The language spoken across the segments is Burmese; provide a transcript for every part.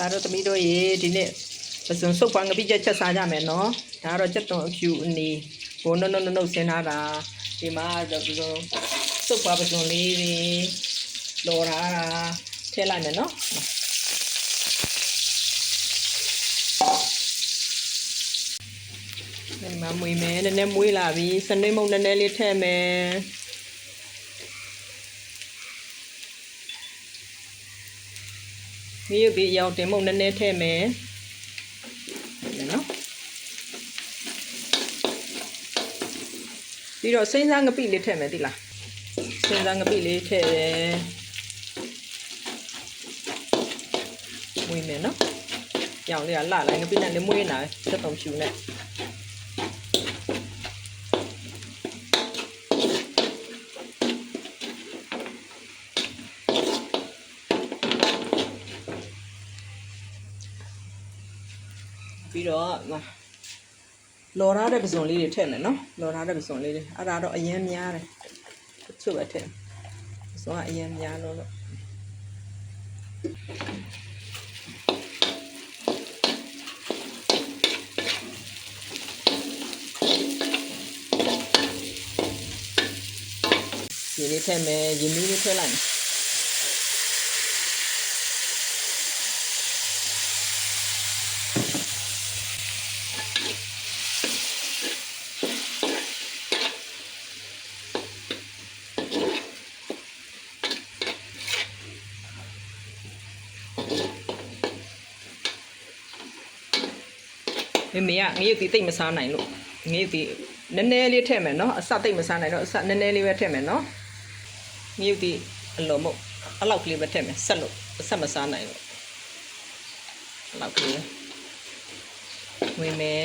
ဒါတော့သမီးတို့ရေဒီနေ့ပစွန်စုပ်ပွားငပိချက်ချက်စားကြမယ်နော်ဒါကတော့ချက်သွန်အဖြူအနေဘိုးနုံနုံနုံနုံဆင်းထားတာဒီမှာတော့ပစွန်စုပ်ပွားပစွန်လေးတွေလော်ထားတာထည့်လိုက်မယ်နော်ဒီမှာမွေးမယ်နည်းနည်းမွေးလာပြီစနေမုံနည်းနည်းလေးထည့်မယ် မိရုပ်ပြီးအရောင်တင်မုံနည်းနည်းထည့်မယ်နော်ပြီးတော့စိမ့်စားငပိလေးထည့်မယ်သိလားစိမ့်စားငပိလေးထည့်တယ်မွေးမယ်နော်ရောင်လေးကလှလိုက်ငပိနဲ့လေးမွေးနေချက်တုံဖြူနဲ့ ပြီးတော့လော်ထားတဲ့ပစုံလေးတွေထည့်မယ်နော်လော်ထားတဲ့ပစုံလေးတွေအဲ့ဒါတော့အရင်များတယ်တချို့ပဲထည့်ပစုံကအရင်များလို့လို့ဒီလေးထည့်မယ်ရင်းနှီးလေးထည့်လိုက် မယ်မေမေကငရုတ်တီတိတ်မစားနိုင်လို့ငရုတ်တီနည်းနည်းလေးထည့်မယ်နော်အစတိတ်မစားနိုင်တော့အစနည်းနည်းလေးပဲထည့်မယ်နော်ငရုတ်တီအလုံးမို့အလောက်ကလေးပဲထည့်မယ်ဆက်လို့အဆက်မစားနိုင်လို့အလောက်ကလေးဝင်မယ်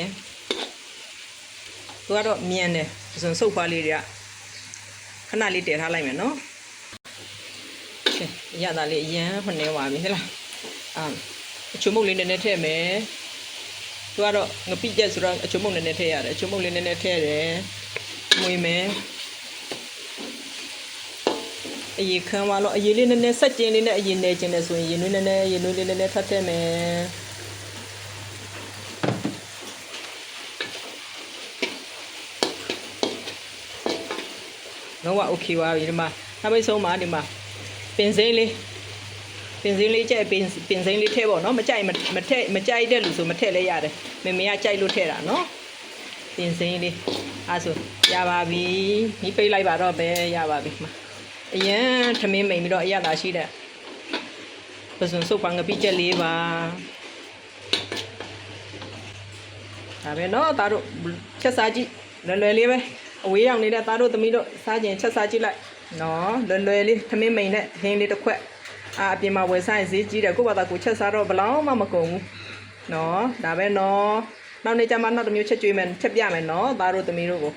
သူကတော့မြန်တယ်ပစုံစုပ်ဖွားလေးတွေကခဏလေးတည်ထားလိုက်မယ်နော်ရှင်းရတာလေးအရန်ခနဲ့ပါပြီဟဲ့လားအာအချုံမုတ်လေးနည်းနည်းထည့်မယ် သူကတော့ငပိကျက်ဆိုတော့အချုံမုံနည်းနည်းထည့်ရတယ်အချုံမုံလေးနည်းနည်းထည့်တယ်မွေမယ်အရေခမ်းသွားလို့အရေလေးနည်းနည်းဆက်ကျင်လေးနဲ့အရေနေကျင်တယ်ဆိုရင်ရေနွေးနည်းနည်းရေနွေးလေးနည်းနည်းထပ်ထည့်မယ်တော့โอเคပါပြီဒီမှာနောက်ပိတ်ဆုံးမှာဒီမှာပင်စိမ့်လေး ပင်စင်းလေးကြိုက်ပင်ပင်စင်းလေးထည့်ပေါ့နော်မကြိုက်မမထည့်မကြိုက်တဲ့လူဆိုမထည့်လဲရတယ်မမေကကြိုက်လို့ထည့်တာနော်ပင်စင်းလေးအဲဆိုရပါပြီမိပိတ်လိုက်ပါတော့ပဲရပါပြီမှာအရန်ထမင်းမိန်ပြီးတော့အရသာရှိတဲ့ပစွန်စုပ်ပန်းငပိချက်လေးပါဒါပဲနော်သားတို့ချက်စားကြည့်လွယ်လွယ်လေးပဲအဝေးရောက်နေတဲ့သားတို့သမီးတို့စားကြင်ချက်စားကြည့်လိုက်နော်လွယ်လွယ်လေးထမင်းမိန်နဲ့ဟင်းလေးတစ်ခွက် အာအပြင်မှာဝယ်ဆိုင်ဈေးကြီးတယ်ကိုယ့်ဘာသာကိုချက်စားတော့ဘယ်လောက်မှမကုန်ဘူးနော်ဒါပဲနော်နောက်နေ့ကျမှနောက်တစ်မျိုးချက်ကျွေးမယ်ချက်ပြမယ်နော်သားတို့သမီးတို့ကို